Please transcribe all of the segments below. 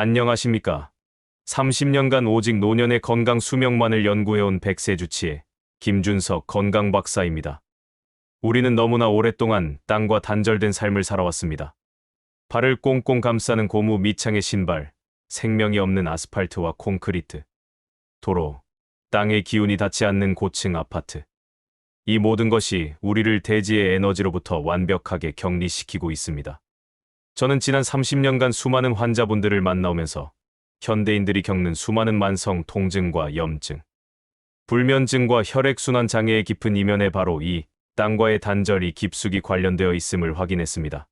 안녕하십니까. 30년간 오직 노년의 건강 수명만을 연구해온 백세 주치의 김준석 건강 박사입니다. 우리는 너무나 오랫동안 땅과 단절된 삶을 살아왔습니다. 발을 꽁꽁 감싸는 고무 밑창의 신발, 생명이 없는 아스팔트와 콘크리트, 도로, 땅의 기운이 닿지 않는 고층 아파트. 이 모든 것이 우리를 대지의 에너지로부터 완벽하게 격리시키고 있습니다. 저는 지난 30년간 수많은 환자분들을 만나오면서 현대인들이 겪는 수많은 만성 통증과 염증, 불면증과 혈액순환 장애의 깊은 이면에 바로 이 땅과의 단절이 깊숙이 관련되어 있음을 확인했습니다.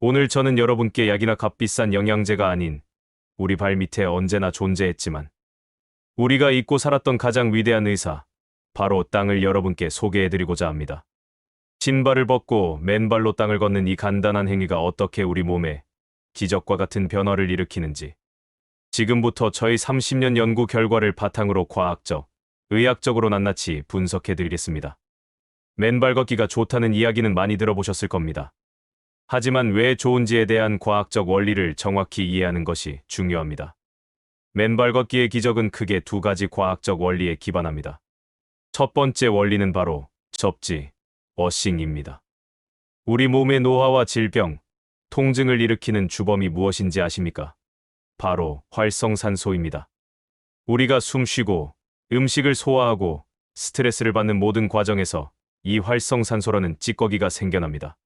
오늘 저는 여러분께 약이나 값비싼 영양제가 아닌 우리 발 밑에 언제나 존재했지만 우리가 잊고 살았던 가장 위대한 의사, 바로 땅을 여러분께 소개해드리고자 합니다. 신발을 벗고 맨발로 땅을 걷는 이 간단한 행위가 어떻게 우리 몸에 기적과 같은 변화를 일으키는지 지금부터 저희 30년 연구 결과를 바탕으로 과학적, 의학적으로 낱낱이 분석해 드리겠습니다. 맨발 걷기가 좋다는 이야기는 많이 들어보셨을 겁니다. 하지만 왜 좋은지에 대한 과학적 원리를 정확히 이해하는 것이 중요합니다. 맨발 걷기의 기적은 크게 두 가지 과학적 원리에 기반합니다. 첫 번째 원리는 바로 접지, 워싱입니다. 우리 몸의 노화와 질병, 통증을 일으키는 주범이 무엇인지 아십니까? 바로 활성산소입니다. 우리가 숨 쉬고 음식을 소화하고 스트레스를 받는 모든 과정에서 이 활성산소라는 찌꺼기가 생겨납니다.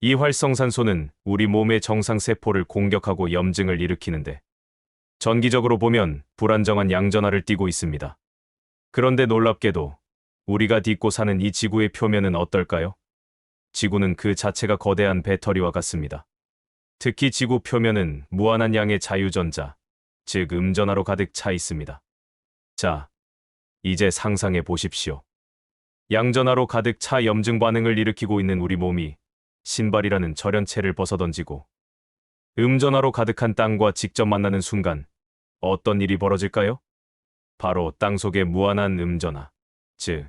이 활성산소는 우리 몸의 정상세포를 공격하고 염증을 일으키는데 전기적으로 보면 불안정한 양전하를 띠고 있습니다. 그런데 놀랍게도 우리가 딛고 사는 이 지구의 표면은 어떨까요? 지구는 그 자체가 거대한 배터리와 같습니다. 특히 지구 표면은 무한한 양의 자유전자, 즉 음전하로 가득 차 있습니다. 자, 이제 상상해 보십시오. 양전하로 가득 차 염증 반응을 일으키고 있는 우리 몸이 신발이라는 절연체를 벗어던지고 음전하로 가득한 땅과 직접 만나는 순간 어떤 일이 벌어질까요? 바로 땅 속의 무한한 음전하, 즉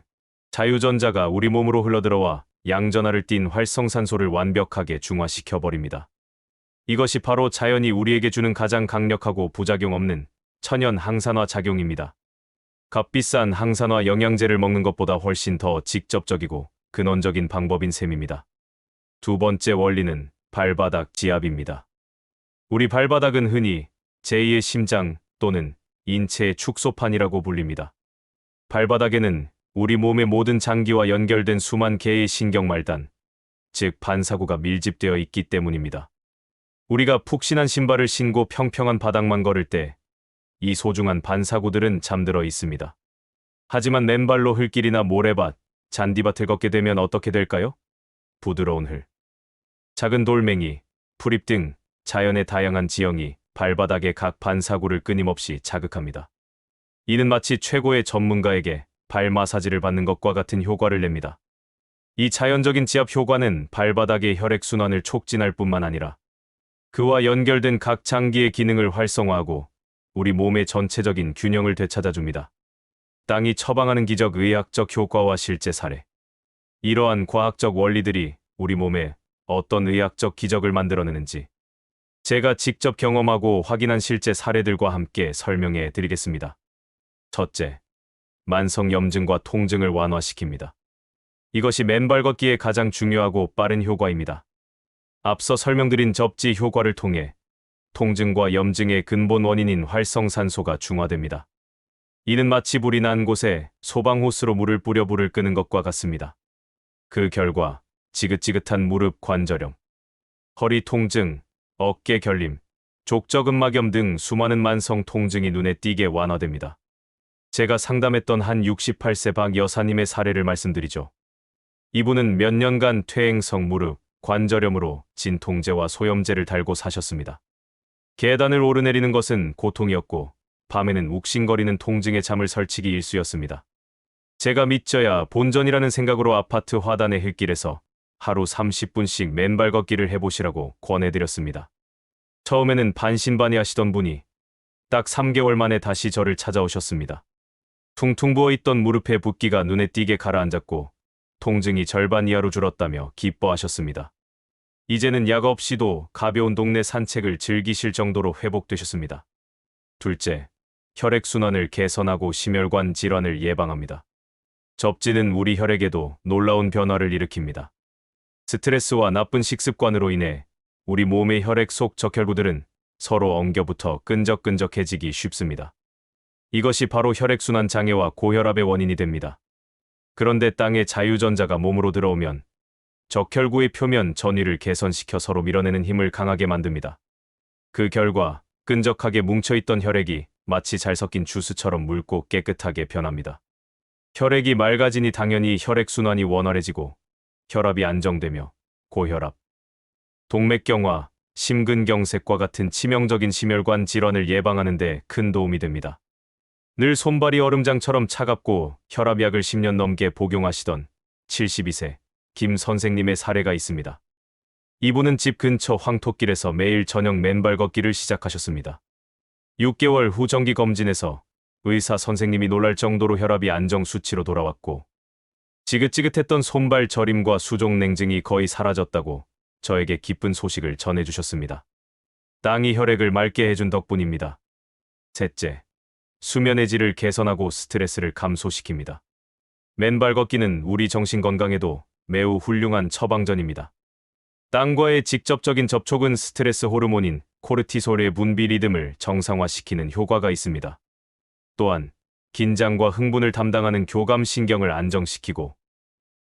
자유전자가 우리 몸으로 흘러들어와 양전하를 띤 활성산소를 완벽하게 중화시켜 버립니다. 이것이 바로 자연이 우리에게 주는 가장 강력하고 부작용 없는 천연 항산화 작용입니다. 값비싼 항산화 영양제를 먹는 것보다 훨씬 더 직접적이고 근원적인 방법인 셈입니다. 두 번째 원리는 발바닥 지압입니다. 우리 발바닥은 흔히 제2의 심장 또는 인체의 축소판이라고 불립니다. 발바닥에는 우리 몸의 모든 장기와 연결된 수만 개의 신경말단, 즉 반사구가 밀집되어 있기 때문입니다. 우리가 푹신한 신발을 신고 평평한 바닥만 걸을 때 이 소중한 반사구들은 잠들어 있습니다. 하지만 맨발로 흙길이나 모래밭, 잔디밭을 걷게 되면 어떻게 될까요? 부드러운 흙, 작은 돌멩이, 풀잎 등 자연의 다양한 지형이 발바닥의 각 반사구를 끊임없이 자극합니다. 이는 마치 최고의 전문가에게 발 마사지를 받는 것과 같은 효과를 냅니다. 이 자연적인 지압 효과는 발바닥의 혈액순환을 촉진할 뿐만 아니라 그와 연결된 각 장기의 기능을 활성화하고 우리 몸의 전체적인 균형을 되찾아줍니다. 땅이 처방하는 기적 의학적 효과와 실제 사례. 이러한 과학적 원리들이 우리 몸에 어떤 의학적 기적을 만들어내는지 제가 직접 경험하고 확인한 실제 사례들과 함께 설명해 드리겠습니다. 첫째, 만성 염증과 통증을 완화시킵니다. 이것이 맨발 걷기의 가장 중요하고 빠른 효과입니다. 앞서 설명드린 접지 효과를 통해 통증과 염증의 근본 원인인 활성산소가 중화됩니다. 이는 마치 불이 난 곳에 소방호스로 물을 뿌려 불을 끄는 것과 같습니다. 그 결과 지긋지긋한 무릎 관절염, 허리 통증, 어깨 결림, 족저근막염 등 수많은 만성 통증이 눈에 띄게 완화됩니다. 제가 상담했던 한 68세 박 여사님의 사례를 말씀드리죠. 이분은 몇 년간 퇴행성 무릎, 관절염으로 진통제와 소염제를 달고 사셨습니다. 계단을 오르내리는 것은 고통이었고 밤에는 욱신거리는 통증에 잠을 설치기 일쑤였습니다. 제가 믿져야 본전이라는 생각으로 아파트 화단의 흙길에서 하루 30분씩 맨발 걷기를 해보시라고 권해드렸습니다. 처음에는 반신반의 하시던 분이 딱 3개월 만에 다시 저를 찾아오셨습니다. 퉁퉁 부어있던 무릎의 붓기가 눈에 띄게 가라앉았고 통증이 절반 이하로 줄었다며 기뻐하셨습니다. 이제는 약 없이도 가벼운 동네 산책을 즐기실 정도로 회복되셨습니다. 둘째, 혈액순환을 개선하고 심혈관 질환을 예방합니다. 접지는 우리 혈액에도 놀라운 변화를 일으킵니다. 스트레스와 나쁜 식습관으로 인해 우리 몸의 혈액 속 적혈구들은 서로 엉겨붙어 끈적끈적해지기 쉽습니다. 이것이 바로 혈액순환 장애와 고혈압의 원인이 됩니다. 그런데 땅의 자유전자가 몸으로 들어오면 적혈구의 표면 전위를 개선시켜 서로 밀어내는 힘을 강하게 만듭니다. 그 결과 끈적하게 뭉쳐있던 혈액이 마치 잘 섞인 주스처럼 묽고 깨끗하게 변합니다. 혈액이 맑아지니 당연히 혈액순환이 원활해지고 혈압이 안정되며 고혈압, 동맥경화, 심근경색과 같은 치명적인 심혈관 질환을 예방하는 데 큰 도움이 됩니다. 늘 손발이 얼음장처럼 차갑고 혈압약을 10년 넘게 복용하시던 72세 김 선생님의 사례가 있습니다. 이분은 집 근처 황토길에서 매일 저녁 맨발 걷기를 시작하셨습니다. 6개월 후 정기 검진에서 의사 선생님이 놀랄 정도로 혈압이 안정 수치로 돌아왔고 지긋지긋했던 손발 저림과 수족 냉증이 거의 사라졌다고 저에게 기쁜 소식을 전해주셨습니다. 땅이 혈액을 맑게 해준 덕분입니다. 셋째, 수면의 질을 개선하고 스트레스를 감소시킵니다. 맨발 걷기는 우리 정신 건강에도 매우 훌륭한 처방전입니다. 땅과의 직접적인 접촉은 스트레스 호르몬인 코르티솔의 분비 리듬을 정상화시키는 효과가 있습니다. 또한 긴장과 흥분을 담당하는 교감 신경을 안정시키고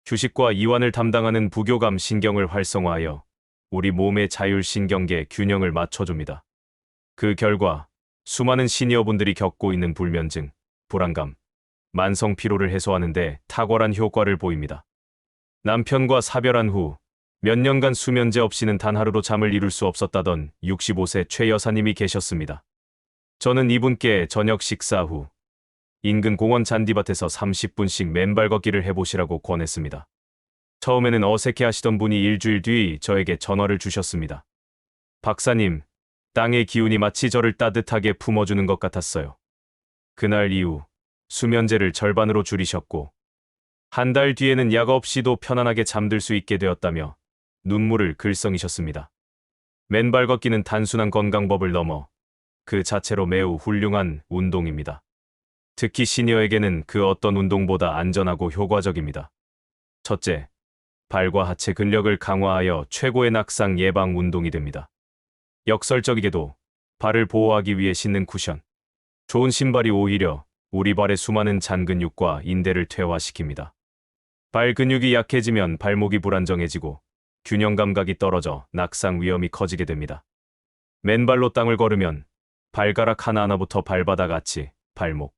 휴식과 이완을 담당하는 부교감 신경을 활성화하여 우리 몸의 자율신경계 균형을 맞춰줍니다. 그 결과 수많은 시니어분들이 겪고 있는 불면증, 불안감, 만성 피로를 해소하는데 탁월한 효과를 보입니다. 남편과 사별한 후 몇 년간 수면제 없이는 단 하루로 잠을 이룰 수 없었다던 65세 최 여사님이 계셨습니다. 저는 이분께 저녁 식사 후 인근 공원 잔디밭에서 30분씩 맨발 걷기를 해보시라고 권했습니다. 처음에는 어색해 하시던 분이 일주일 뒤 저에게 전화를 주셨습니다. 박사님, 땅의 기운이 마치 저를 따뜻하게 품어주는 것 같았어요. 그날 이후 수면제를 절반으로 줄이셨고 한 달 뒤에는 약 없이도 편안하게 잠들 수 있게 되었다며 눈물을 글썽이셨습니다. 맨발 걷기는 단순한 건강법을 넘어 그 자체로 매우 훌륭한 운동입니다. 특히 시니어에게는 그 어떤 운동보다 안전하고 효과적입니다. 첫째, 발과 하체 근력을 강화하여 최고의 낙상 예방 운동이 됩니다. 역설적이게도 발을 보호하기 위해 신는 쿠션. 좋은 신발이 오히려 우리 발의 수많은 잔근육과 인대를 퇴화시킵니다. 발 근육이 약해지면 발목이 불안정해지고 균형 감각이 떨어져 낙상 위험이 커지게 됩니다. 맨발로 땅을 걸으면 발가락 하나하나부터 발바닥 아치, 발목,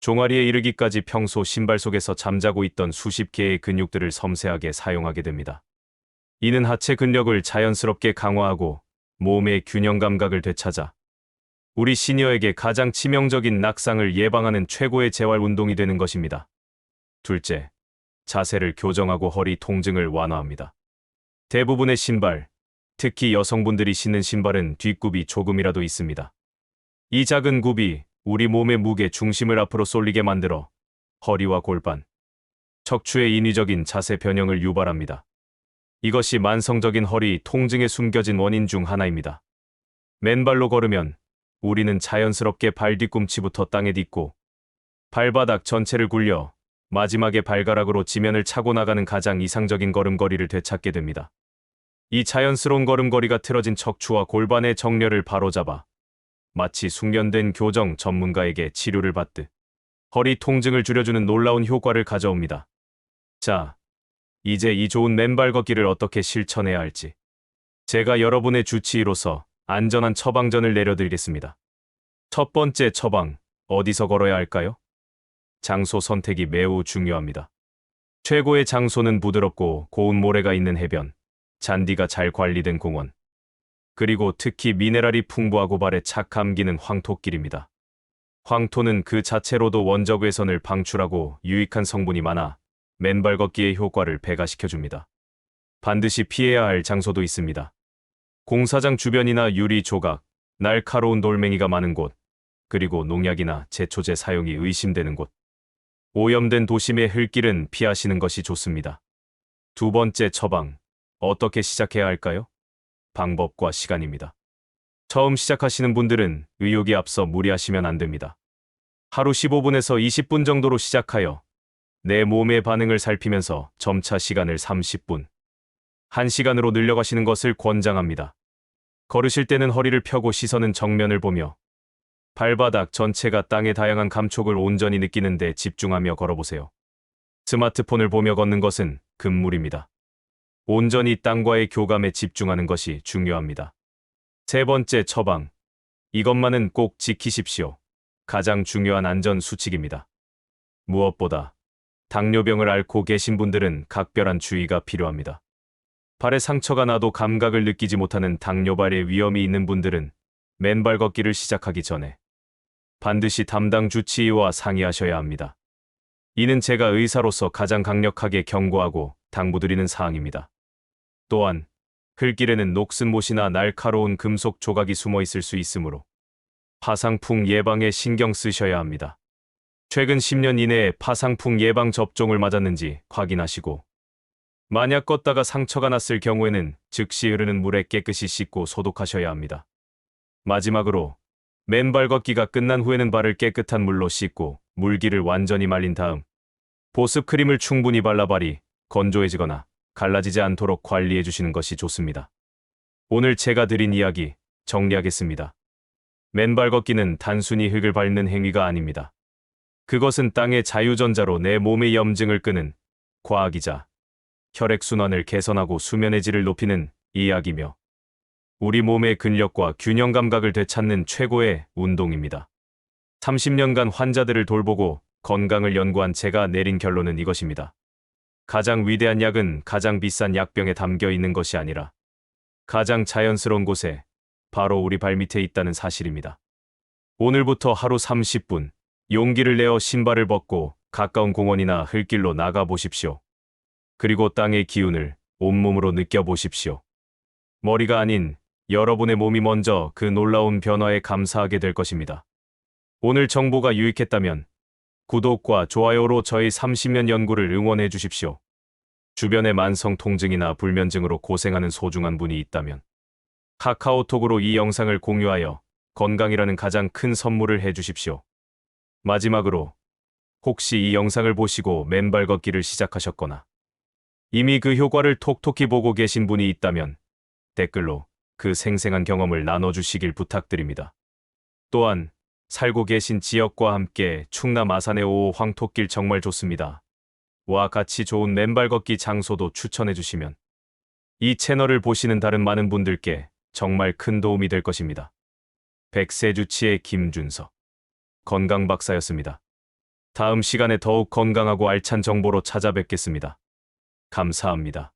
종아리에 이르기까지 평소 신발 속에서 잠자고 있던 수십 개의 근육들을 섬세하게 사용하게 됩니다. 이는 하체 근력을 자연스럽게 강화하고 몸의 균형 감각을 되찾아 우리 시니어에게 가장 치명적인 낙상을 예방하는 최고의 재활 운동이 되는 것입니다. 둘째, 자세를 교정하고 허리 통증을 완화합니다. 대부분의 신발, 특히 여성분들이 신는 신발은 뒷굽이 조금이라도 있습니다. 이 작은 굽이 우리 몸의 무게 중심을 앞으로 쏠리게 만들어 허리와 골반, 척추의 인위적인 자세 변형을 유발합니다. 이것이 만성적인 허리 통증에 숨겨진 원인 중 하나입니다. 맨발로 걸으면 우리는 자연스럽게 발 뒤꿈치부터 땅에 딛고 발바닥 전체를 굴려 마지막에 발가락으로 지면을 차고 나가는 가장 이상적인 걸음걸이를 되찾게 됩니다. 이 자연스러운 걸음걸이가 틀어진 척추와 골반의 정렬을 바로잡아 마치 숙련된 교정 전문가에게 치료를 받듯 허리 통증을 줄여주는 놀라운 효과를 가져옵니다. 자, 이제 이 좋은 맨발 걷기를 어떻게 실천해야 할지 제가 여러분의 주치의로서 안전한 처방전을 내려드리겠습니다. 첫 번째 처방, 어디서 걸어야 할까요? 장소 선택이 매우 중요합니다. 최고의 장소는 부드럽고 고운 모래가 있는 해변, 잔디가 잘 관리된 공원, 그리고 특히 미네랄이 풍부하고 발에 착 감기는 황토길입니다. 황토는 그 자체로도 원적 외선을 방출하고 유익한 성분이 많아 맨발 걷기의 효과를 배가시켜줍니다. 반드시 피해야 할 장소도 있습니다. 공사장 주변이나 유리 조각, 날카로운 돌멩이가 많은 곳, 그리고 농약이나 제초제 사용이 의심되는 곳. 오염된 도심의 흙길은 피하시는 것이 좋습니다. 두 번째 처방, 어떻게 시작해야 할까요? 방법과 시간입니다. 처음 시작하시는 분들은 의욕이 앞서 무리하시면 안 됩니다. 하루 15분에서 20분 정도로 시작하여 내 몸의 반응을 살피면서 점차 시간을 30분, 1시간으로 늘려가시는 것을 권장합니다. 걸으실 때는 허리를 펴고 시선은 정면을 보며 발바닥 전체가 땅의 다양한 감촉을 온전히 느끼는 데 집중하며 걸어보세요. 스마트폰을 보며 걷는 것은 금물입니다. 온전히 땅과의 교감에 집중하는 것이 중요합니다. 세 번째 처방. 이것만은 꼭 지키십시오. 가장 중요한 안전 수칙입니다. 무엇보다 당뇨병을 앓고 계신 분들은 각별한 주의가 필요합니다. 발에 상처가 나도 감각을 느끼지 못하는 당뇨발의 위험이 있는 분들은 맨발 걷기를 시작하기 전에 반드시 담당 주치의와 상의하셔야 합니다. 이는 제가 의사로서 가장 강력하게 경고하고 당부드리는 사항입니다. 또한 흘길에는 녹슨 못이나 날카로운 금속 조각이 숨어 있을 수 있으므로 파상풍 예방에 신경 쓰셔야 합니다. 최근 10년 이내에 파상풍 예방 접종을 맞았는지 확인하시고 만약 걷다가 상처가 났을 경우에는 즉시 흐르는 물에 깨끗이 씻고 소독하셔야 합니다. 마지막으로 맨발 걷기가 끝난 후에는 발을 깨끗한 물로 씻고 물기를 완전히 말린 다음 보습 크림을 충분히 발라 발이 건조해지거나 갈라지지 않도록 관리해 주시는 것이 좋습니다. 오늘 제가 드린 이야기 정리하겠습니다. 맨발 걷기는 단순히 흙을 밟는 행위가 아닙니다. 그것은 땅의 자유전자로 내 몸의 염증을 끄는 과학이자 혈액순환을 개선하고 수면의 질을 높이는 이야기며 우리 몸의 근력과 균형 감각을 되찾는 최고의 운동입니다. 30년간 환자들을 돌보고 건강을 연구한 제가 내린 결론은 이것입니다. 가장 위대한 약은 가장 비싼 약병에 담겨 있는 것이 아니라 가장 자연스러운 곳에 바로 우리 발밑에 있다는 사실입니다. 오늘부터 하루 30분 용기를 내어 신발을 벗고 가까운 공원이나 흘길로 나가 보십시오. 그리고 땅의 기운을 온몸으로 느껴보십시오. 머리가 아닌 여러분의 몸이 먼저 그 놀라운 변화에 감사하게 될 것입니다. 오늘 정보가 유익했다면 구독과 좋아요로 저희 30년 연구를 응원해 주십시오. 주변에 만성 통증이나 불면증으로 고생하는 소중한 분이 있다면 카카오톡으로 이 영상을 공유하여 건강이라는 가장 큰 선물을 해 주십시오. 마지막으로 혹시 이 영상을 보시고 맨발 걷기를 시작하셨거나 이미 그 효과를 톡톡히 보고 계신 분이 있다면 댓글로 그 생생한 경험을 나눠주시길 부탁드립니다. 또한 살고 계신 지역과 함께 충남 아산의 5호 황토길 정말 좋습니다. 와 같이 좋은 맨발 걷기 장소도 추천해 주시면 이 채널을 보시는 다른 많은 분들께 정말 큰 도움이 될 것입니다. 백세주치의 김준석 건강 박사였습니다. 다음 시간에 더욱 건강하고 알찬 정보로 찾아뵙겠습니다. 감사합니다.